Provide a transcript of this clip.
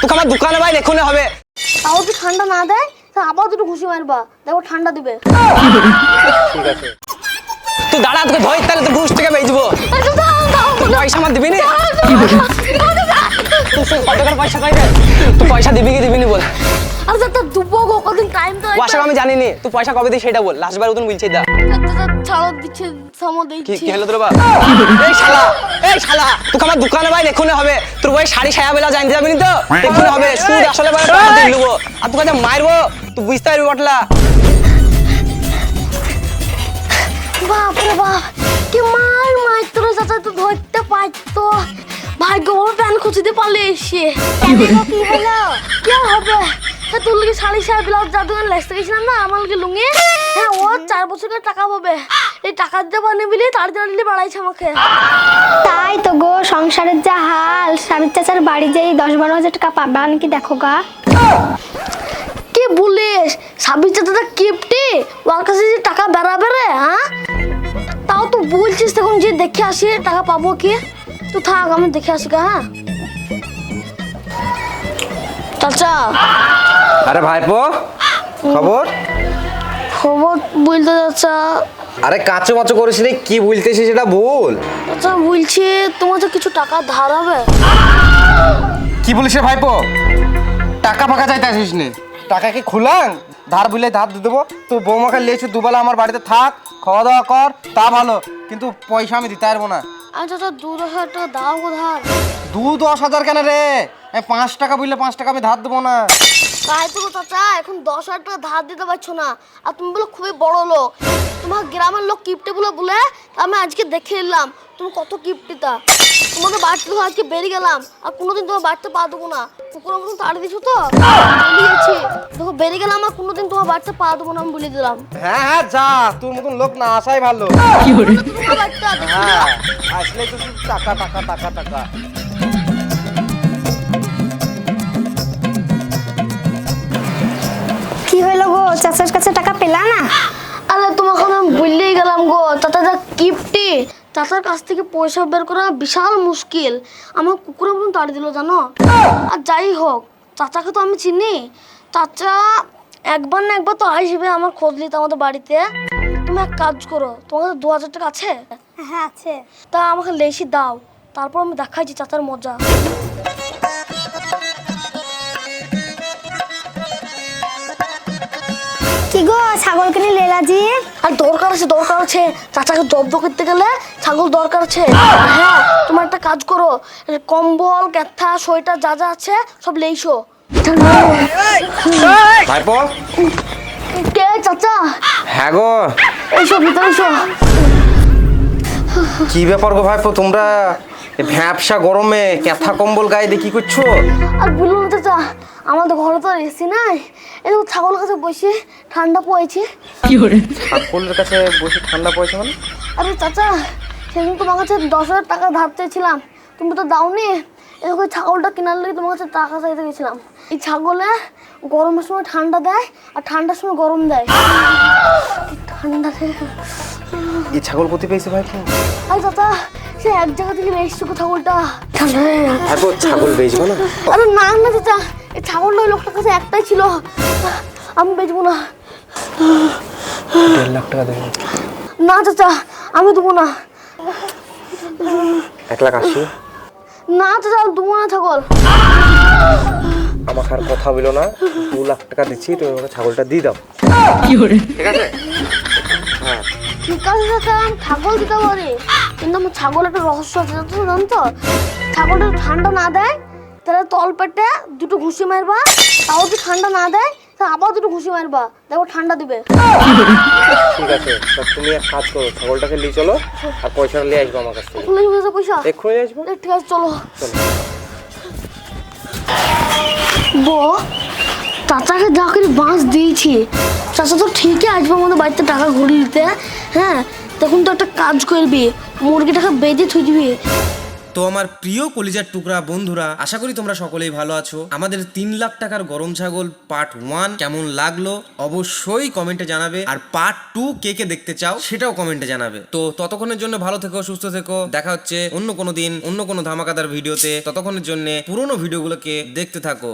তোকে আমার দোকানে ভাই হবে। তাও ঠান্ডা না দেয় তাহলে আবার দুটো ঘুষি মারবা। দেখো ঠান্ডা দিবে। ঠিক আছে তুই দাঁড়া তোকে ধর তাহলে তো ঘুষ থেকে পয়সা আমার দিবি নি? কত পয়সা তুই পয়সা দিবি কি দিবি নি বল দুবো টাইম তো পয়সা আমি জানি নি তুই পয়সা কবে দিস সেটা বল। লাস্ট বার উতুন বলছিস দা ছাড়ো দিচ্ছে সামো কি দিচ্ছি। কি হলো তোর বা এই শালা এই শালা তোকে আমার দোকানে ভাই এক্ষুনি হবে। তোর বই শাড়ি সায়া বেলা জানতে যাবি নি তো? এক্ষুনি হবে সুদ আসলে ভাই টাকা দিয়ে নেব আর তোকে যে মারবো তুই বুঝতে পারবি বটলা। বাপরে বাপ কি মার মারতো রে চাচা তো ধরতে পারতো। ভাগ্য প্যান খুঁজিতে পারলে এসে। কি হলো? কি হবে? হ্যাঁ তোর লিগে শাড়ি শাড়ি ব্লাউজ যা দোকান লেসতে গেছিলাম না? আমার লিগে লুঙ্গি? হ্যাঁ ও চার বছরের টাকা পাবে। এই টাকা দিতে পারেনি বলে তাড়াতাড়ি বাড়াইছে আমাকে। তাই তো গো সংসারের যা হাল স্বামীর চাচার বাড়ি যাই দশ বারো হাজার টাকা পাবা নাকি দেখো গা? কি বলিস? সাবির চাচাটা কিপটি? ওর কাছে যে টাকা বেড়াবে রে হ্যাঁ? তাও তো বলছিস তখন যে দেখে আসি টাকা পাবো কি? তো থাক আমি দেখে আসি গা, হ্যাঁ? চাচা আরে ভাইপো খবর? খবর বলতে চাচা আরে কাচু মাচু করিস নি কি বলতেছিস সেটা বল। চাচা বলছি তোমার তো কিছু টাকা ধার হবে? কি বলিস রে ভাইপো? টাকা ফাঁকা চাইতে আসিস নি। টাকা কি খুলাং? ধার বুলে ধার দিয়ে দেবো। তো বৌমাকে লিয়েছু দুবেলা আমার বাড়িতে থাক খাওয়া দাওয়া কর তা ভালো। কিন্তু পয়সা আমি দিতে পারব না। আমি চাচা দু দশ হাজার টাকা দাও গো ধার। দু দশ হাজার কেন রে? আমি পাঁচ টাকা বুঝলে পাঁচ টাকা আমি ধার দেবো না। তাই তো চাচা এখন দশ হাজার টাকা ধার দিতে পারছ না। আর তুমি বলো খুবই বড় লোক। তোমার গ্রামের লোক কিপটে বলে বলে আমি আজকে দেখে এলাম তুমি কত কিপটিতা। তোমাদের বাড়িতে তো আজকে বেরিয়ে গেলাম আর কোনোদিন তোমার বাড়িতে পা দেবো না। পুকুরের মতন তাড়ি দিছো তো? দিয়েছি দেখো বেরিয়ে গেলাম আর কোনোদিন তোমার বাড়িতে পা দেবো না আমি বলে দিলাম। হ্যাঁ হ্যাঁ যা তোর মতন লোক না আসাই ভালো। হ্যাঁ আসলে তো টাকা টাকা টাকা টাকা। চাচার কাছে টাকা পেলা না? আরে তোমাকে আমি বললেই গেলাম গো। চাচা যা কিপটি। চাচার কাছ থেকে পয়সা বের করা বিশাল মুশকিল। আমার কুকুরের মতন তাড়ি দিল জানো? আর যাই হোক চাচাকে তো আমি চিনি। চাচা একবার না একবার তো আসবে আমার খোঁজ নিতে আমাদের বাড়িতে। তুমি এক কাজ করো তোমার দু হাজার টাকা আছে? হ্যাঁ আছে। তা আমাকে লেসি দাও তারপর আমি দেখাইছি চাচার মজা। গো ছাগল কিনে লেলাজি আর দরকার আছে দরকার আছে। চাচাকে জব্দ করতে গেলে ছাগল দরকার আছে। হ্যাঁ তোমার একটা কাজ করো। কম্বল ক্যাথা সোয়েটার যা যা আছে সব লেইসো ভাইপো? কে চাচা? হ্যাঁ গো। এইসব ভিতরে এসো কি ব্যাপার গো ভাইপো তোমরা এই ভ্যাবসা গরমে ক্যাথা কম্বল গায়ে দিয়ে কি করছ? আর বলুন না চাচা আমাদের ঘরে তো এসি নাই। এই ছাগল কাছে বসে ঠান্ডা পড়েছে। ছাগলের কাছে বসে ঠান্ডা পড়েছে মানে? আরে চাচা সেদিন তোমার কাছে দশ হাজার টাকা ধার চেয়েছিলাম। তুমি তো দাওনি এরকম ওই ছাগলটা কেনার লেগে তোমার কাছে টাকা চাইতে গেছিলাম। এই ছাগলে গরমের সময় ঠান্ডা দেয় আর ঠান্ডার সময় গরম দেয়। ঠান্ডা দেয় এই ছাগল কোথায় পেয়েছে ভাইপো আরে চাচা সে এক জায়গা থেকে নিয়ে এসছো ছাগলটা। ঠান্ডা দেয় ছাগল বেচবো না? আরে না না চাচা এই ছাগলটা ওই লোকটার কাছে একটাই ছিল। আমি বেচবো না। দেড় লাখ টাকা দেবেন না চাচা আমি দেবো না। এক লাখ আশি? না চাচা আমি দেবো না ছাগল। আমাকে আর কথা বলো না। দু লাখ টাকা দিচ্ছি তুমি আমাকে ছাগলটা দিয়ে দাও। ঠিক আছে? ঠিক আছে চাচা আমি ছাগল দিতে পারি। কিন্তু আমার ছাগল একটা রহস্য আছে জানো তো ছাগলটা ঠান্ডা না দেয় তাহলে তল পেটে দুটো ঘুষি মারবা তাও যদি ঠান্ডা না দেয় তাহলে আবার দুটো ঘুষি মারবা দেখো ঠান্ডা দিবে। ঠিক আছে তা তুমি এক কাজ করো ছাগলটাকে নিয়ে চলো আর পয়সাটা নিয়ে আসব আমার কাছ থেকে। খুলে গেছে পয়সা? এক্ষুনি আসব? ঠিক আছে চলো। চলো। বো চাচাকে যা করে বাঁশ দিয়েছি। চাচা তো ঠিকই আসবে আমাদের বাড়িতে টাকা ঘুরে দিতে হ্যাঁ? তখন তো একটা কাজ করবি। মুরগিটাকে বেঁধে থুই তো আমার প্রিয় কলিজার টুকরা, বন্ধুরা, আশা করি তোমরা সকলেই ভালো আছো। আমাদের তিন লাখ টাকার গরম ছাগল পার্ট ওয়ান কেমন লাগল অবশ্যই কমেন্টে জানাবে। আর পার্ট টু কে কে দেখতে চাও সেটাও কমেন্টে জানাবে। তো ততক্ষণের জন্য ভালো থেকো, সুস্থ থেকো। দেখা হচ্ছে অন্য কোনো দিন, অন্য কোনো ধামাকাদার ভিডিওতে। ততক্ষণের জন্য পুরোনো ভিডিওগুলোকে দেখতে থাকো।